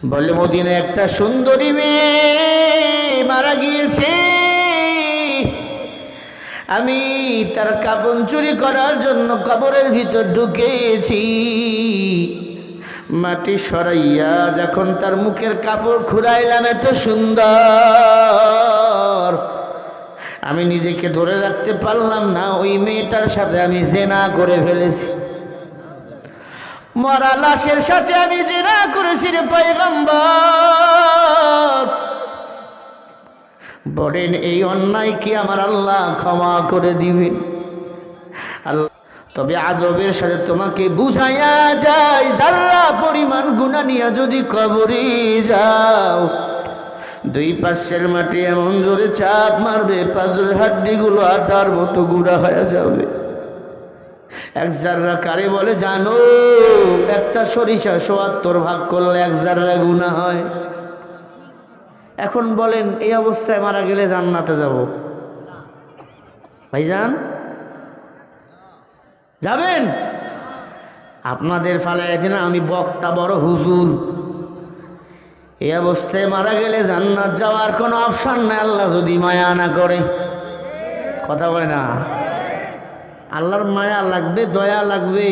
বলে মদিনে একটা সুন্দরী মেয়ে মারা গিয়েছে। আমি তার কাপন চুরি করার জন্য কবরের ভিতর ঢুকেছি। মাটি সরাইয়া যখন তার মুখের কাপড় খুরাইলাম এত সুন্দর। আমি নিজেকে ধরে রাখতে পারলাম না, ওই মেয়েটার সাথে আমি জেনা করে ফেলেছি। মরা লাশের সাথে আমি জেনা করেছি রে পাইগম্বর বলেন, এই অন্যায় কি আমার আল্লাহ ক্ষমা করে দিবেন আল্লাহ, তবে আদবের সাথে তোমাকে বুঝাইয়া যায়, যারা পরিমাণ গুণা নিয়ে যদি কবরে যাও। দুই পাশের মাটি এমন জোরে চাপ মারবে পাঁচজোরের হাড্ডিগুলো আটার মতো গুঁড়া হয়ে যাবে। এক জাররা কারে বলে, জানো, একটা সরিষা সোয়াত্তর ভাগ করলে এক জাররা গুণা হয়। এখন বলেন, এই অবস্থায় মারা গেলে জান্নাতে যাব। ভাইজান, যাবেন? আপনাদের ফালায় দিন আমি বক্তা বড় হুজুর। এই অবস্থায় মারা গেলে জান্নাত যাওয়ার কোনো অপশন নাই, আল্লাহ যদি মায়া না করে। কথা বলে না? আল্লাহর মায়া লাগবে, দয়া লাগবে।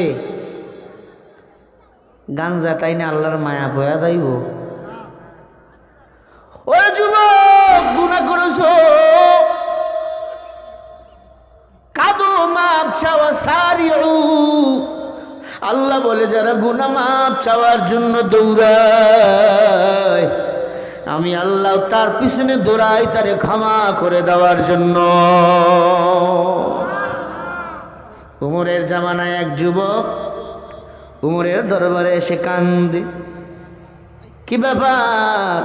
গাঞ্জাটাই না আল্লাহর মায়া বয়া দাইব মাপ চাওয়া আল্লাহ বলে, যারা গুনা মাপ চাওয়ার জন্য দৌড়ায়, আমি আল্লাহ তার পিছনে দৌড়াই, তারে ক্ষমা করে দেওয়ার জন্য। উমরের জামানায় এক যুবক উমরের দরবারে এসে কান্দে কি ব্যাপার?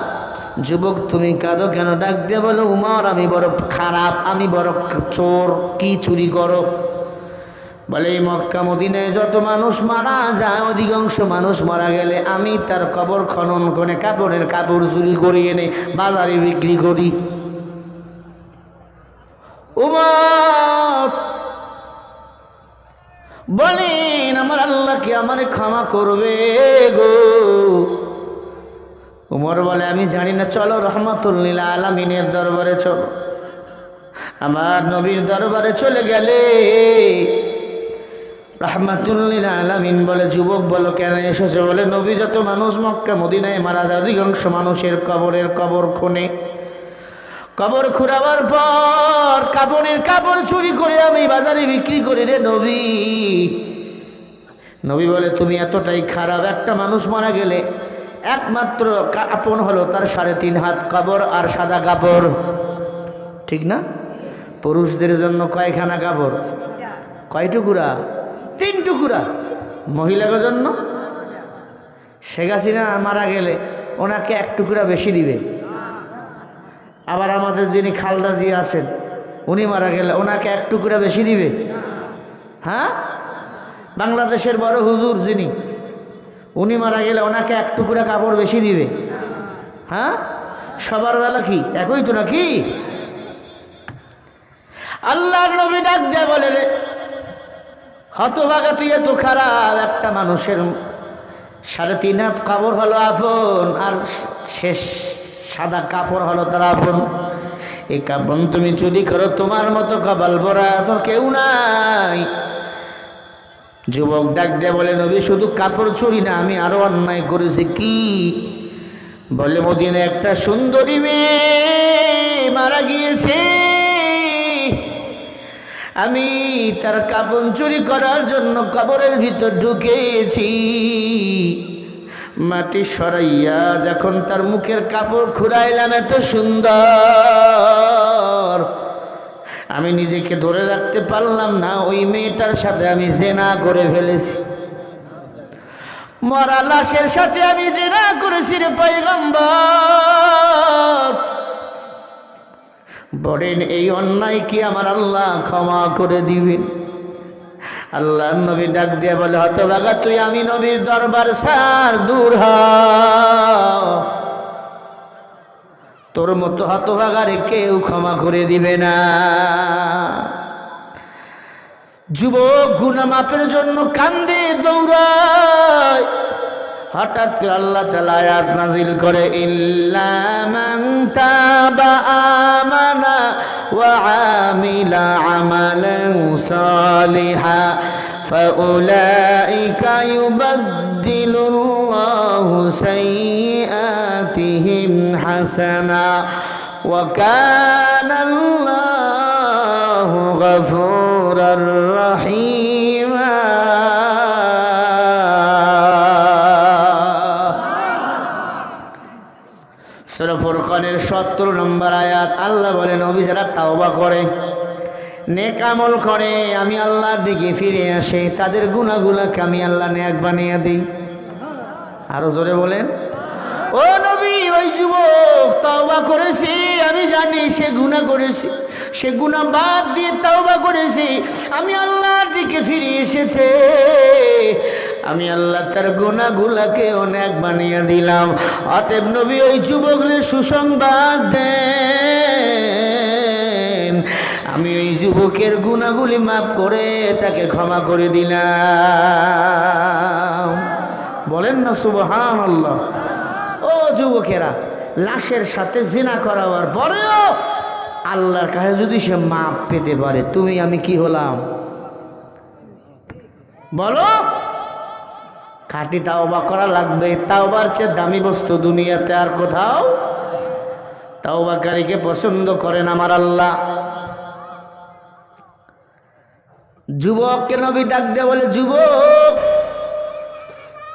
যুবক, তুমি কাঁদো কেন? ডাক দিয়ে বলো, উমর, আমি বড় খারাপ, আমি বড় চোর, কি চুরি করো? বলে, এই মক্কা মদিনায় যত মানুষ মারা যায়, অধিকাংশ মানুষ মারা গেলে আমি তার কবর খনন করে কাপড়ের কাপড় চুরি করে এনে বাজারে বিক্রি করি। উমর বলেন, আমার আল্লাহকে আমারে ক্ষমা করবে গো। উমর বলে, আমি জানি না, চলো রহমতুল্লিল আলমিনের দরবারে চলো। আমার নবীর দরবারে চলে গেলে রহমাতুল্লিল আলামিন বলে, যুবক বলো, কেন এসেছে? বলে, নবী যত মানুষ মক্কা, মদিনায় মারা যায়, অধিকাংশ মানুষের কবরের কবর খুনে। কবর খুঁড়াবার পর কাপড়ের কাপড় চুরি করে আমি বাজারে বিক্রি করি রে নবী। নবী বলে, তুমি এতটাই খারাপ, একটা মানুষ মারা গেলে একমাত্র কাপড় হলো তার সাড়ে তিন হাত কাপড় আর সাদা কাপড়। ঠিক না? পুরুষদের জন্য কয়খানা কাপড়? কয় টুকুরা? তিন টুকুরা। মহিলাদের জন্য? শেখ হাসিনা মারা গেলে ওনাকে এক টুকরা বেশি দিবে। আবার আমাদের যিনি খালদা জি আছেন, উনি মারা গেলে ওনাকে এক টুকরা বেশি দিবে। হ্যাঁ? বাংলাদেশের বড় হুজুর যিনি, উনি মারা গেলে ওনাকে এক টুকরা কাপড় বেশি দিবে। হ্যাঁ? সবার বেলা কি? একই তো নাকি? আল্লাহ নবী ডাক দেয় বলে রে, হতভাগা তুই এত খারাপ, একটা মানুষের সাড়ে তিন হাত কাপড় হলো আপন আর শেষ। সাদা কাপড় হলো তার আপন এই কাপড় তুমি চুরি করো, তোমার মতো কপাল ভরা তো কেউ নাই। যুবক ডাক দিয়ে বলে, নবী, শুধু কাপড় চুরি না, আমি আরও অন্যায় করেছি। কি? বলে মদিনে একটা সুন্দরী মেয়ে মারা গিয়েছে। আমি তার কাপড় চুরি করার জন্য কবরের ভিতর ঢুকেছি। মাটি সরাইয়া যখন তার মুখের কাপড় খুরাইলাম এত সুন্দর। আমি নিজেকে ধরে রাখতে পারলাম না, ওই মেয়েটার সাথে আমি জেনা করে ফেলেছি। মরা লাশের সাথে আমি জেনা করেছি রে পাইগম্বর বলেন, এই অন্যায় কি আমার আল্লাহ ক্ষমা করে দিবেন? আল্লাহ নবী ডাক দিয়ে বলে, হতভাগা, তুই আমি নবীর দরবার সার দূর হ তোর মতো হতভাগারে কেউ ক্ষমা করে দিবে না। যুবক গুনা মাপের জন্য কান্দে, দৌড়ায়। হঠাৎ করে আল্লাহ তালা আয়াত নাজিল করে ইল্লামান তাবা আমানা ওয়া আমিলা আমালান সালিহা فأولئك يبدل الله سيئاتهم حسنا وكان الله غفورا رحيما সত্তর নম্বর আয়াত, আল্লাহ বলেন, নবী যারা তাওবা করে, নেক আমল করে, আমি আল্লাহর দিকে ফিরে আসে, তাদের গুণাগুলাকে আমি আল্লাহ নেক বানিয়ে দিই। আরও জোরে বলেন, ও নবী, ওই যুবক, তাওবা করেছি, আমি জানি সে গুনাহ করেছি, সে গুনাহ বাদ দিয়ে তাওবা করেছি, আমি আল্লাহর দিকে ফিরে এসেছে। আমি আল্লাহ তার গুনাহগুলাকে অনেক বানিয়ে দিলাম। অতএব নবী, ওই যুবকরে সুসংবাদ দেন। আমি ওই যুবকের গুণাগুলি মাফ করে তাকে ক্ষমা করে দিলাম। বলেন না সুবহান আল্লাহ ও যুবকেরা, লাশের সাথে জিনা করাবার পরেও আল্লাহর কাছে যদি সে মাপ পেতে পারে, তুমি আমি কি হলাম? বলো। খাঁটি তাওবা করা লাগবে। তাওবার চেয়ে দামি বস্তু দুনিয়াতে আর কোথাও তাওবাকারীকে পছন্দ করেন আমার আল্লাহ। যুবককে নবী ডাক দিয়ে বলে, যুবক,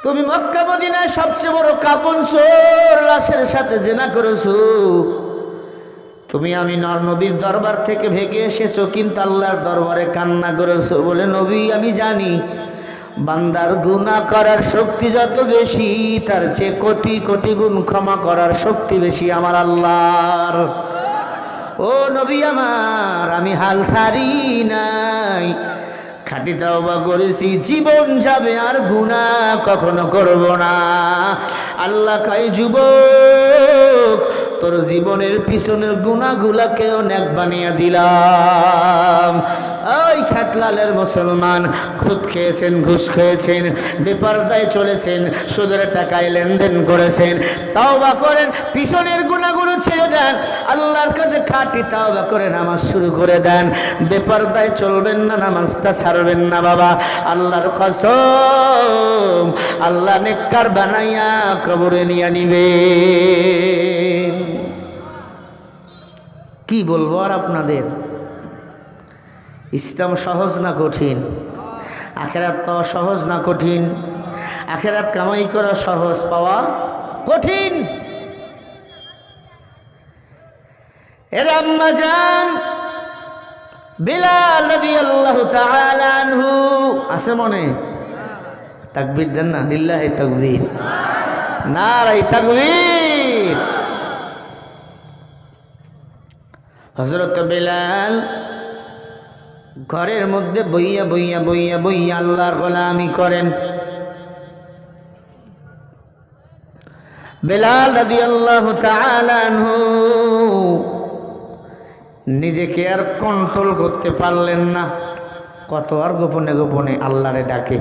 তুমি মক্কা মদিনায় সবচেয়ে বড় কাপন চোর, লাশের সাথে জেনা করেছ। তুমি আমি নবীর দরবার থেকে ভেগে এসেছ, কিন্তু আল্লাহর দরবারে কান্না করেছ বলে, নবী, আমি জানি বান্দার গুণা করার শক্তি যত বেশি, তার চেয়ে কোটি কোটি গুণ ক্ষমা করার শক্তি বেশি আমার আল্লাহর। ও নবী আমার, আমি হাল ছাড়ি নাই। খাটি তাওবা করেছি, জীবন যাবে আর গুণা কখনো করব না। আল্লাহ খাই যুবক, তোর জীবনের পিছনের গুণাগুলাকে অনেক বানিয়ে দিলাম। ওই খ্যাতলালের মুসলমান, খুদ খেয়েছেন, ঘুষ খেয়েছেন, বেপারদায় চলেছেন, সুদের টাকায় লেনদেন করেছেন, তাওবা করেন, পিছনের গুণাগুলো ছেড়ে দেন, আল্লাহর কাছে খাটি তাওবা করে নামাজ শুরু করে দেন। বেপারদায় চলবেন না, নামাজটা ছাড়বেন না বাবা। আল্লাহর কসম, আল্লাহ নেককার বানাইয়া কবরে নিয়ে নিবেন। কি বলব আর আপনাদের? ইসলাম সহজ না কঠিন? আখেরাত পাওয়া সহজ না কঠিন? আখেরাত কামাই করা সহজ পাওয়া কঠিন? এরা আম্মা যান বিলাল রাদিয়াল্লাহু তাআলা আনহু, আছে মনে? তাকবীর দেন না, লিল্লাহি তাকবীর। নারাই তাকবীর। হযরত বিলাল ঘরের মধ্যে বইয়া বইয়া বইয়া বইয়া আল্লাহর গোলামি করেন। বেলাল তাআলা আনহু নিজেকে আর কন্ট্রোল করতে পারলেন না। কত আর গোপনে গোপনে আল্লাহরে ডাকে।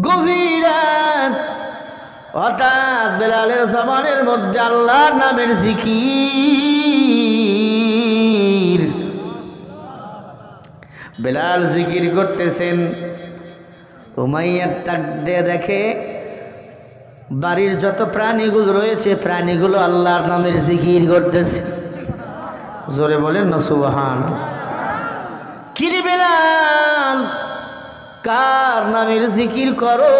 গভীর রাত, হঠাৎ বেলালের জবানের মধ্যে আল্লাহর নামের জিকির বেলাল জিকির করতেছেন। উমাইয়ার টাক দিয়ে দেখে, বাড়ির যত প্রাণীগুলো রয়েছে, প্রাণীগুলো আল্লাহর নামের জিকির করতেছে। জোরে বলেন না সুবাহান কিরে বেলাল, কার নামের জিকির করো?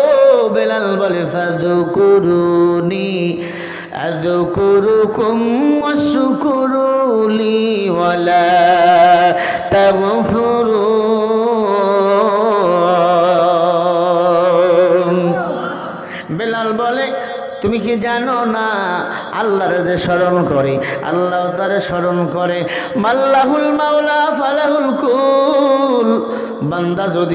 বেলাল বলে ফাদু করুনি আদু করুকুম অশুকুরুলি ওয়ালা তাগফিরুন বেলাল বলে, তুমি কি জানো না? আল্লাহর যে স্মরণ করে, আল্লাহ তারে স্মরণ করে, মাল্লাহুল মাওলা ফালাহুল কুল। বান্দা যদি